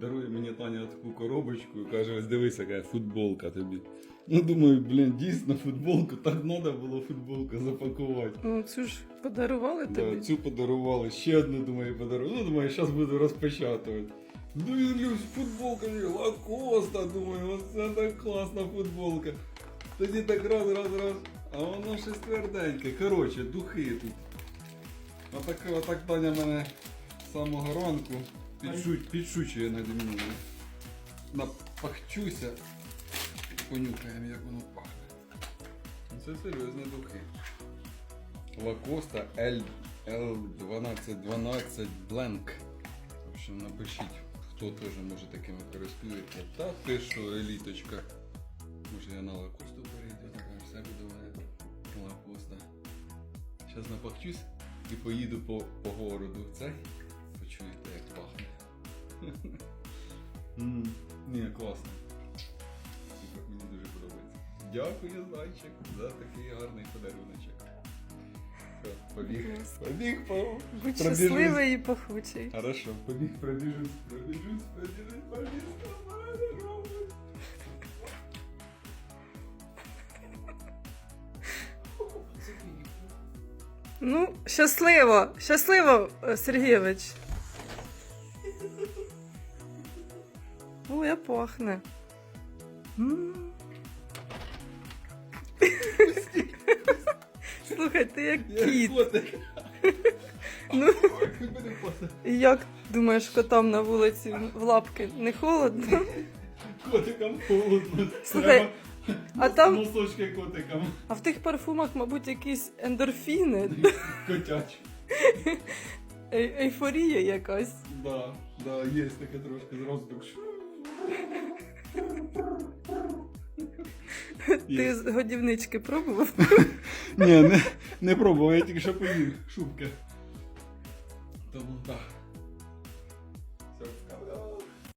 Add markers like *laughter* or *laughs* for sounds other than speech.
дарує мені Таня таку коробочку і каже, ось дивись, яка футболка тобі. Ну думаю, блін, дійсно футболку, так треба було футболку запакувати. Ну, цю ж подарували Да, тобі. цю подарували, ще одну, думаю, подарували. Ну, думаю, зараз буду розпечатувати. Дивлюсь, футболка, лакоста, думаю, оце так класна футболка. Тоді так раз, раз, раз. А воно щось тверденьке. Коротше, духи тут. Отак, отак Таня мене з самого ранку підшу, підшучує наді мною. Напахчуся. Понюхаємо, як воно пахне. Це серйозні духи. Лакоста L L1212 Blank. В общем, напишіть, хто теж може такими користується. Та ти що, еліточка. Може я на лакосту перейду, така все буде лакоста. Зараз напахчусь і поїду по, по городу. Це Ні, класно. Супер, мені дуже подобається. Дякую, зайчик, за такий гарний подаруночок. Все, побіг. Побіг по. Будь щасливий і пахучий. Хорошо, побіг, пробіжусь, пробіжусь, пробіжусь, пробіжусь. Ну, щасливо! Щасливо, Сергійович. О, я пахне. Слухай, ти як кіт. *laughs* Ну. Як думаєш, котам на вулиці в лапки не холодно? Котикам холодно. Слухай, а там- Носочки котикам. А в тих парфумах, мабуть, якісь ендорфіни, Котячі. ейфорія якась. Да, да, є таке трошки зразу. Ти з годівнички пробував? *laughs* Ні, не, не пробував, я тільки що поїв шубки. Тому так. Все,